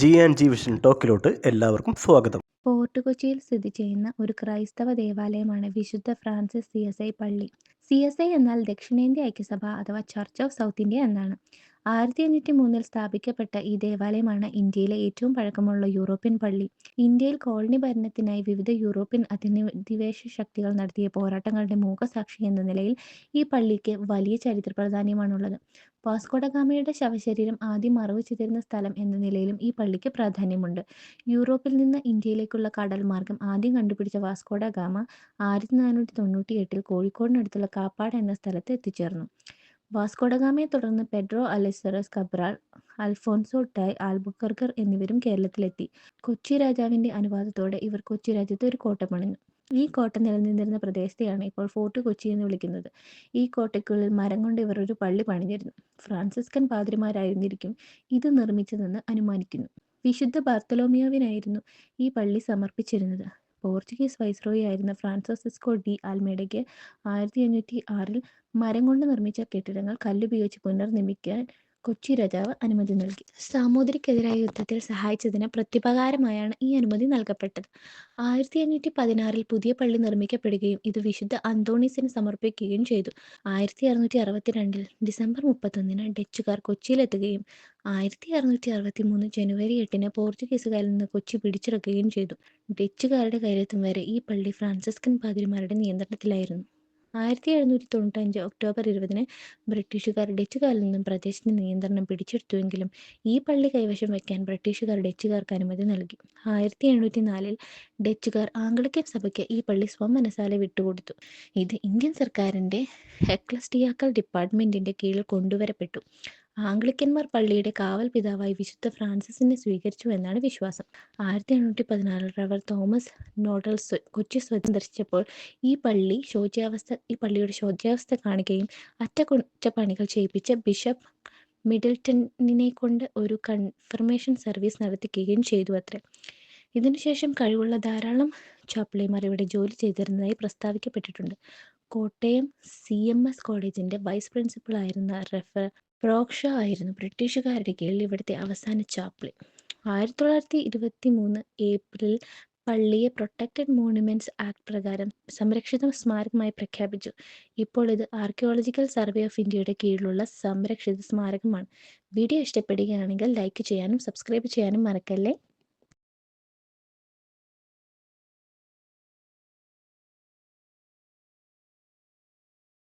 G and G vision ടോക്കിലോട്ട് എല്ലാവർക്കും സ്വാഗതം. ഫോർട്ട് കൊച്ചിയിൽ സ്ഥിതി ചെയ്യുന്ന ഒരു ക്രൈസ്തവ ദേവാലയമാണ് വിശുദ്ധ ഫ്രാൻസിസ് സി എസ് ഐ പള്ളി. സി എസ് ഐ എന്നാൽ ദക്ഷിണേന്ത്യ ഐക്യസഭ അഥവാ ചർച്ച് ഓഫ് സൗത്ത് ഇന്ത്യ എന്നാണ്. ആയിരത്തി അഞ്ഞൂറ്റി മൂന്നിൽ സ്ഥാപിക്കപ്പെട്ട ഈ ദേവാലയമാണ് ഇന്ത്യയിലെ ഏറ്റവും പഴക്കമുള്ള യൂറോപ്യൻ പള്ളി. ഇന്ത്യയിൽ കോളനി ഭരണത്തിനായി വിവിധ യൂറോപ്യൻ അധിനിവേശ ശക്തികൾ നടത്തിയ പോരാട്ടങ്ങളുടെ മൂകസാക്ഷി എന്ന നിലയിൽ ഈ പള്ളിക്ക് വലിയ ചരിത്ര പ്രാധാന്യമാണുള്ളത് വാസ്കോഡഗാമയുടെ ശവശരീരം ആദ്യം മറവ് ചെയ്തിരുന്ന സ്ഥലം എന്ന നിലയിലും ഈ പള്ളിക്ക് പ്രാധാന്യമുണ്ട്. യൂറോപ്പിൽ നിന്ന് ഇന്ത്യയിലേക്കുള്ള കടൽ മാർഗം ആദ്യം കണ്ടുപിടിച്ച വാസ്കോഡഗാമ ആയിരത്തി നാനൂറ്റി തൊണ്ണൂറ്റി എട്ടിൽ കോഴിക്കോടിനടുത്തുള്ള കാപ്പാട് എന്ന സ്ഥലത്ത് എത്തിച്ചേർന്നു. വാസ്കോഡഗാമയെ തുടർന്ന് Pedro Alvares Cabral Afonso de Albuquerque എന്നിവരും കേരളത്തിലെത്തി. കൊച്ചി രാജാവിന്റെ അനുവാദത്തോടെ ഇവർ കൊച്ചി രാജ്യത്ത് ഒരു കോട്ട പണിഞ്ഞു. ഈ കോട്ട നിലനിന്നിരുന്ന പ്രദേശത്തെയാണ് ഇപ്പോൾ ഫോർട്ട് കൊച്ചി എന്ന് വിളിക്കുന്നത്. ഈ കോട്ടയ്ക്കുള്ളിൽ മരം കൊണ്ട് ഇവർ ഒരു പള്ളി പണിഞ്ഞിരുന്നു. ഫ്രാൻസിസ്കൻ പാതിരിമാരായിരുന്നിരിക്കും ഇത് നിർമ്മിച്ചതെന്ന് അനുമാനിക്കുന്നു. വിശുദ്ധ ബാർത്തലോമിയോവിനായിരുന്നു ഈ പള്ളി സമർപ്പിച്ചിരുന്നത്. പോർച്ചുഗീസ് വൈസ്രോയി ആയിരുന്ന ഫ്രാൻസിസ്കോ ഡി ആൽമേഡയ്ക്ക് ആയിരത്തി അഞ്ഞൂറ്റി ആറിൽ മരം കൊണ്ട് നിർമ്മിച്ച കെട്ടിടങ്ങൾ കല്ലുപയോഗിച്ച് പുനർനിർമ്മിക്കാൻ കൊച്ചി രാജാവ് അനുമതി നൽകി. സാമൂതിരിക്കെതിരായ യുദ്ധത്തിൽ സഹായിച്ചതിന് പ്രത്യുപകാരമായാണ് ഈ അനുമതി നൽകപ്പെട്ടത്. ആയിരത്തി അഞ്ഞൂറ്റി പതിനാറിൽ പുതിയ പള്ളി നിർമ്മിക്കപ്പെടുകയും ഇത് വിശുദ്ധ അന്തോണീസിന് സമർപ്പിക്കുകയും ചെയ്തു. ആയിരത്തി അറുന്നൂറ്റി അറുപത്തിരണ്ടിൽ ഡിസംബർ മുപ്പത്തൊന്നിന് ഡച്ചുകാർ കൊച്ചിയിലെത്തുകയും ആയിരത്തി അറുന്നൂറ്റി അറുപത്തി മൂന്ന് ജനുവരി എട്ടിന് പോർച്ചുഗീസുകാരിൽ നിന്ന് കൊച്ചി പിടിച്ചെടുക്കുകയും ചെയ്തു. ഡച്ചുകാരുടെ കയ്യിലെത്തും വരെ ഈ പള്ളി ഫ്രാൻസിസ്കൻ പാതിരിമാരുടെ നിയന്ത്രണത്തിലായിരുന്നു. ആയിരത്തി എഴുന്നൂറ്റി തൊണ്ണൂറ്റഞ്ച് ഒക്ടോബർ ഇരുപതിന് ബ്രിട്ടീഷുകാർ ഡച്ചുകാരിൽ നിന്നും പ്രദേശത്തിന് നിയന്ത്രണം പിടിച്ചെടുത്തുവെങ്കിലും ഈ പള്ളി കൈവശം വയ്ക്കാൻ ബ്രിട്ടീഷുകാർ ഡച്ചുകാർക്ക് അനുമതി നൽകി. ആയിരത്തി എണ്ണൂറ്റി നാലിൽ ഡച്ചുകാർ ആംഗ്ലിക്കൻ സഭയ്ക്ക് ഈ പള്ളി സ്വമനസാലെ വിട്ടുകൊടുത്തു. ഇത് ഇന്ത്യൻ സർക്കാരിന്റെ എക്ലസ്റ്റിയാക്കൽ ഡിപ്പാർട്ട്മെന്റിന്റെ കീഴിൽ കൊണ്ടുവരപ്പെട്ടു. ആംഗ്ലിക്കന്മാർ പള്ളിയുടെ കാവൽ പിതാവായി വിശുദ്ധ ഫ്രാൻസിസിനെ സ്വീകരിച്ചു എന്നാണ് വിശ്വാസം. ആയിരത്തി എണ്ണൂറ്റി പതിനാലിൽ റവർ തോമസ് നോഡൽ കൊച്ചി സന്ദർശിച്ചപ്പോൾ ഈ പള്ളി ശോച്യാവസ്ഥ ഈ പള്ളിയുടെ ശോച്യാവസ്ഥ കാണുകയും അറ്റകുറ്റപ്പണികൾ ചെയ്യിപ്പിച്ച ബിഷപ്പ് മിഡിൽട്ടണിനെ കൊണ്ട് ഒരു കൺഫർമേഷൻ സർവീസ് നടത്തിക്കുകയും ചെയ്തു അത്രേ. ഇതിനുശേഷം കഴിവുള്ള ധാരാളം ചാപ്പിളിമാർ ഇവിടെ ജോലി ചെയ്തിരുന്നതായി പ്രസ്താവിക്കപ്പെട്ടിട്ടുണ്ട്. കോട്ടയം സി എം എസ് കോളേജിന്റെ വൈസ് പ്രിൻസിപ്പൽ ആയിരുന്ന റെഫർ പ്രോക്ഷ ആയിരുന്നു ബ്രിട്ടീഷുകാരുടെ കീഴിൽ ഇവിടുത്തെ അവസാന ചാപ്ലിൻ ആയിരത്തി തൊള്ളായിരത്തി ഇരുപത്തി മൂന്ന് ഏപ്രിൽ പള്ളിയെ പ്രൊട്ടക്റ്റഡ് മോണുമെന്റ്സ് ആക്ട് പ്രകാരം സംരക്ഷിത സ്മാരകമായി പ്രഖ്യാപിച്ചു. ഇപ്പോൾ ഇത് ആർക്കിയോളജിക്കൽ സർവേ ഓഫ് ഇന്ത്യയുടെ കീഴിലുള്ള സംരക്ഷിത സ്മാരകമാണ്. വീഡിയോ ഇഷ്ടപ്പെടുകയാണെങ്കിൽ ലൈക്ക് ചെയ്യാനും സബ്സ്ക്രൈബ് ചെയ്യാനും മറക്കല്ലേ?